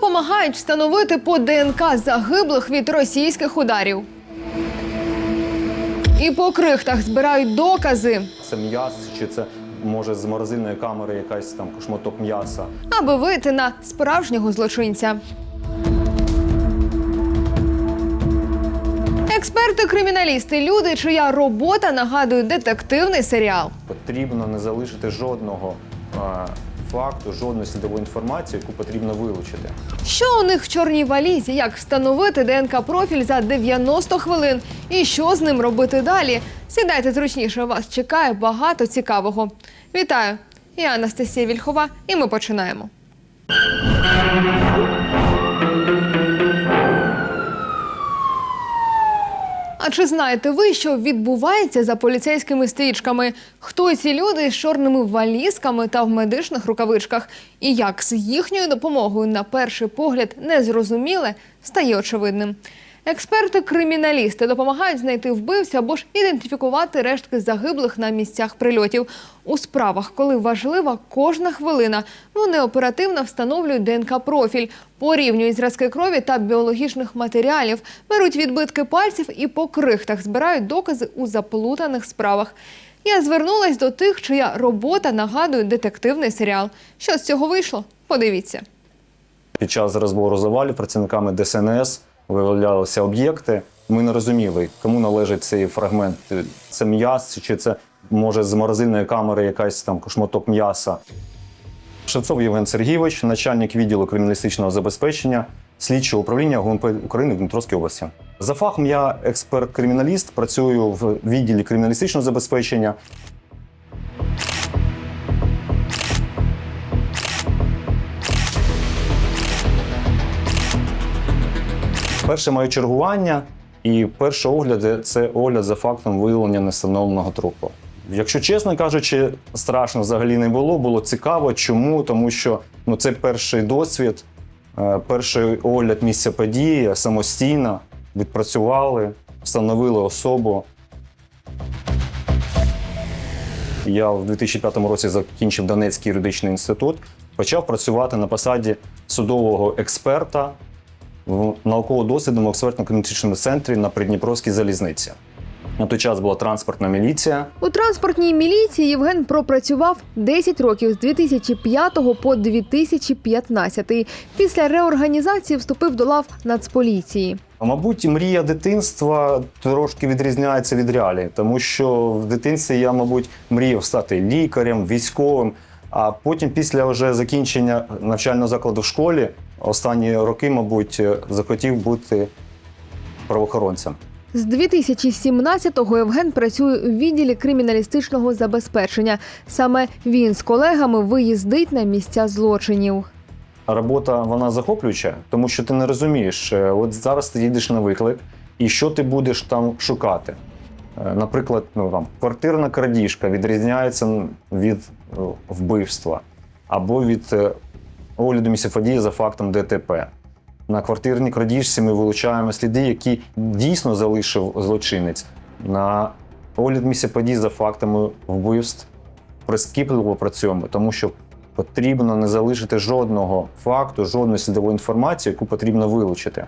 Допомагають встановити по ДНК загиблих від російських ударів. І по крихтах збирають докази, Це м'ясо, чи це може з морозильної камери якась там шматок м'яса. аби вийти на справжнього злочинця. Експерти-криміналісти люди, чия робота нагадує детективний серіал. Потрібно не залишити жодного е, факту, жодної слідової інформації, яку потрібно вилучити. Що у них в чорній валізі, як встановити ДНК-профіль за 90 хвилин і що з ним робити далі? Сідайте зручніше, вас чекає багато цікавого. Вітаю! Я Анастасія Вільхова, і ми починаємо. А чи знаєте ви, що відбувається за поліцейськими стрічками? Хто ці люди з чорними валізками та в медичних рукавичках? І як з їхньою допомогою на перший погляд незрозуміле стає очевидним. Експерти-криміналісти допомагають знайти вбивця або ж ідентифікувати рештки загиблих на місцях прильотів. У справах, коли важлива кожна хвилина, вони оперативно встановлюють ДНК-профіль, порівнюють зразки крові та біологічних матеріалів, беруть відбитки пальців і по крихтах збирають докази у заплутаних справах. Я звернулась до тих, чия робота нагадує детективний серіал. Що з цього вийшло? Подивіться. Під час розбору завалів працівниками ДСНС виявлялися об'єкти. Ми не розуміли, кому належить цей фрагмент. Це м'ясо, чи це може з морозильної камери якась там шматок м'яса. Шевцов Євген Сергійович, начальник відділу криміналістичного забезпечення слідчого управління ГУНП України в Дніпровській області. За фахом я експерт-криміналіст, працюю в відділі криміналістичного забезпечення. Перше моє чергування і перший огляд це огляд за фактом виявлення нестановленого трупу. Якщо чесно кажучи, страшно взагалі не було. Було цікаво. Чому? Тому що ну, це перший досвід, е, перший огляд місця події самостійно відпрацювали, встановили особу. Я в 2005 році закінчив Донецький юридичний інститут, почав працювати на посаді судового експерта в науково-дослідному експертно-клінічному центрі на Придніпровській залізниці. На той час була транспортна міліція. У транспортній міліції Євген пропрацював 10 років з 2005 по 2015. Після реорганізації вступив до лав Нацполіції. Мабуть, мрія дитинства трошки відрізняється від реалій, тому що в дитинстві я, мабуть, мріяв стати лікарем, військовим. А потім, після вже закінчення навчального закладу в школі, останні роки, мабуть, захотів бути правоохоронцем. З 2017-го Євген працює у відділі криміналістичного забезпечення. Саме він з колегами виїздить на місця злочинів. Робота вона захоплююча, тому що ти не розумієш, е, от зараз ти їдеш на виклик, і що ти будеш там шукати. Е, Наприклад, ну там квартирна крадіжка відрізняється від е, вбивства або від огляду місця події за фактом ДТП. На квартирній крадіжці ми вилучаємо сліди, які дійсно залишив злочинець. На огляд місця за фактами вбивств прискіпливо працюємо, тому що потрібно не залишити жодного факту, жодної слідової інформації, яку потрібно вилучити.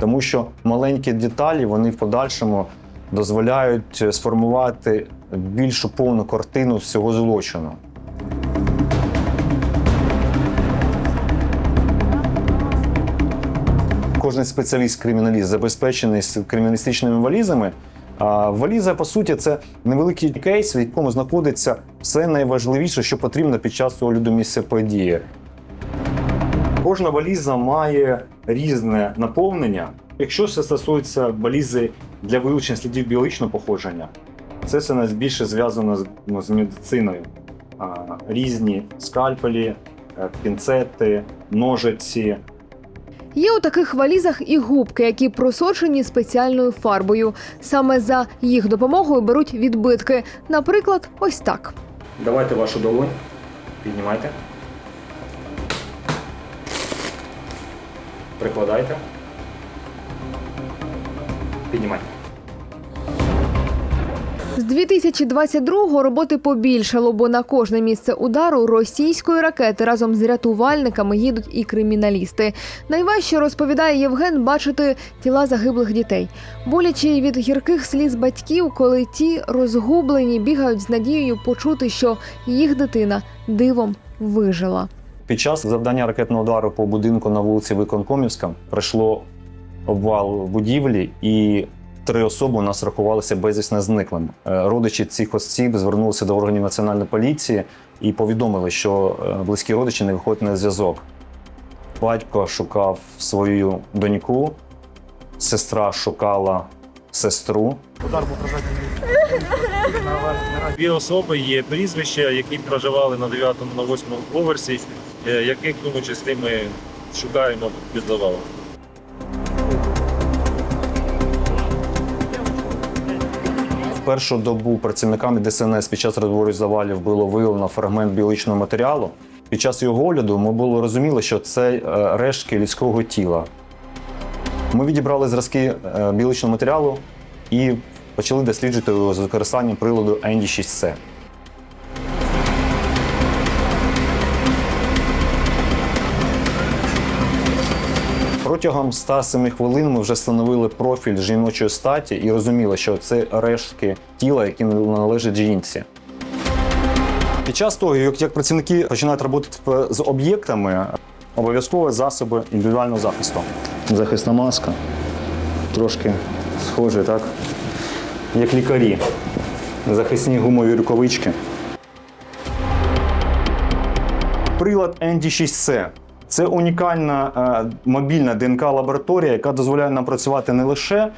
Тому що маленькі деталі вони в подальшому дозволяють сформувати більшу повну картину всього злочину. Кожен спеціаліст-криміналіст забезпечений криміналістичними валізами. А валіза, по суті, це невеликий кейс, в якому знаходиться все найважливіше, що потрібно під час огляду місця події. Кожна валіза має різне наповнення. Якщо це стосується валізи для вилучення слідів біологічного походження, це все найбільше зв'язано з, ну, з медициною. Різні скальпелі, е, пінцети, ножиці, Є у таких валізах і губки, які просочені спеціальною фарбою. Саме за їх допомогою беруть відбитки. Наприклад, ось так. Давайте вашу долонь. Піднімайте. Прикладайте. Піднімайте. З 2022-го роботи побільшало, бо на кожне місце удару російської ракети разом з рятувальниками їдуть і криміналісти. Найважче розповідає Євген бачити тіла загиблих дітей. Боляче від гірких сліз батьків, коли ті розгублені бігають з надією почути, що їх дитина дивом вижила. Під час завдання ракетного удару по будинку на вулиці Виконкомівська прийшло обвал будівлі, і три особи у нас рахувалися безвісно зниклими. Е, Родичі цих осіб звернулися до органів національної поліції і повідомили, що е, близькі родичі не виходять на зв'язок. Батько шукав свою доньку, сестра шукала сестру. Дві особи є прізвища, які проживали на 9 на 8 поверсі, е, яких тому числі ми шукаємо під. Першу добу працівниками ДСНС під час розбору завалів було виявлено фрагмент біологічного матеріалу. Під час його огляду ми було розуміли, що це е, рештки людського тіла. Ми відібрали зразки е, біологічного матеріалу і почали досліджувати його з використанням приладу ND6C. Протягом 107 хвилин ми вже встановили профіль жіночої статі і розуміли, що це рештки тіла, які належать жінці. Під час того, як, працівники починають працювати з об'єктами, обов'язково засоби індивідуального захисту. Захисна маска. Трошки схоже, так? Як лікарі. Захисні гумові рукавички. Прилад ND6C – це унікальна е, мобільна ДНК-лабораторія, яка дозволяє нам працювати не лише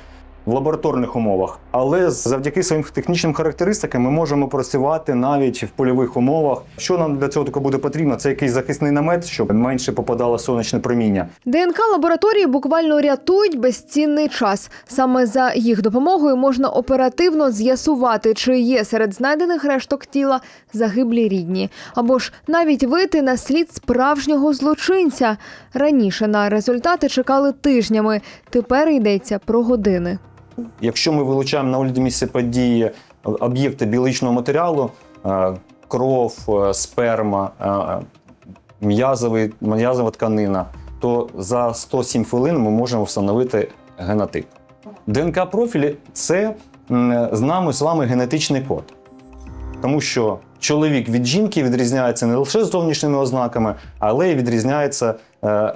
в лабораторних умовах, але завдяки своїм технічним характеристикам ми можемо працювати навіть в польових умовах. Що нам для цього буде потрібно? Це якийсь захисний намет, щоб менше попадало сонячне проміння. ДНК лабораторії буквально рятують безцінний час. Саме за їх допомогою можна оперативно з'ясувати, чи є серед знайдених решток тіла загиблі рідні, або ж навіть вийти на слід справжнього злочинця. Раніше на результати чекали тижнями. Тепер йдеться про години. Якщо ми вилучаємо на огляді місця події об'єкти біологічного матеріалу, е, кров, е, сперма, е, м'язова тканина, то за 107 хвилин ми можемо встановити генотип. ДНК-профілі це з нами з вами генетичний код. Тому що чоловік від жінки відрізняється не лише зовнішніми ознаками, але й відрізняється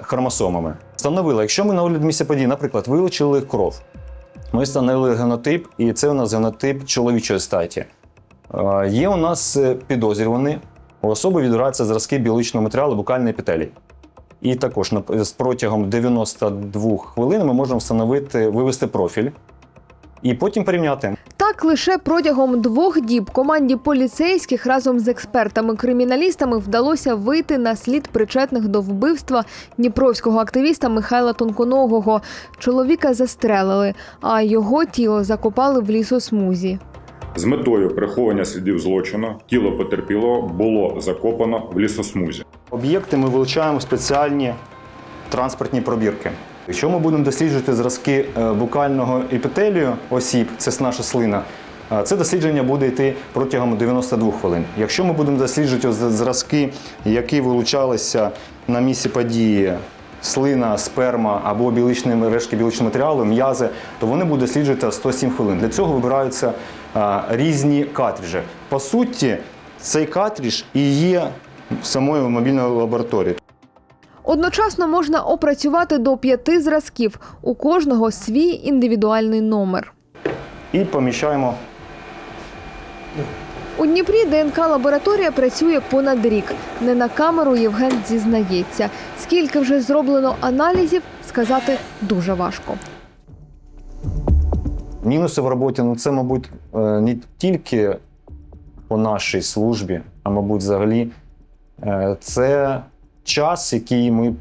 хромосомами. Встановили, якщо ми на огляд місця події, наприклад, вилучили кров, ми встановили генотип, і це у нас генотип чоловічої статі. Е, Є у нас е, підозрювані, у особи відбираються зразки біологічного матеріалу букальної епітелії. І також з протягом 92 хвилин ми можемо встановити, вивести профіль і потім порівняти. Так лише протягом двох діб команді поліцейських разом з експертами-криміналістами вдалося вийти на слід причетних до вбивства дніпровського активіста Михайла Тонконогого. Чоловіка застрелили, а його тіло закопали в лісосмузі. З метою приховання слідів злочину тіло потерпілого було закопано в лісосмузі. Об'єкти ми вилучаємо в спеціальні транспортні пробірки. Якщо ми будемо досліджувати зразки е, букального епітелію осіб, це наша слина, е, це дослідження буде йти протягом 92 хвилин. Якщо ми будемо досліджувати зразки, які вилучалися на місці події, слина, сперма або біологічні рештки біологічного матеріалу, м'язи, то вони будуть досліджувати 107 хвилин. Для цього вибираються е, різні картриджі. По суті, цей картридж і є самою мобільною лабораторією. Одночасно можна опрацювати до п'яти зразків. У кожного свій індивідуальний номер. І поміщаємо У Дніпрі ДНК лабораторія працює понад рік. Не на камеру Євген зізнається. Скільки вже зроблено аналізів, сказати дуже важко. мінуси в роботі. Ну це, мабуть, е, не тільки по нашій службі, а мабуть, взагалі, Е, це час, який ми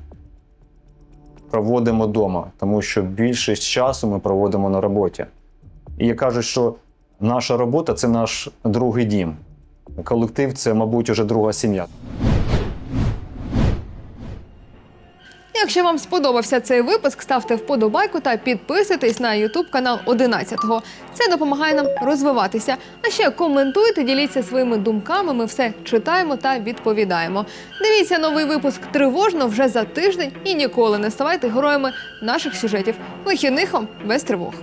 проводимо вдома, тому що більшість часу ми проводимо на роботі. І я кажу, що наша робота це наш другий дім. Колектив це, мабуть, уже друга сім'я. Якщо вам сподобався цей випуск, ставте вподобайку та підписуйтесь на YouTube канал 11-го. Це допомагає нам розвиватися. А ще коментуйте, діліться своїми думками. Ми все читаємо та відповідаємо. Дивіться новий випуск тривожно вже за тиждень і ніколи не ставайте героями наших сюжетів. Вихідних вам без тривог.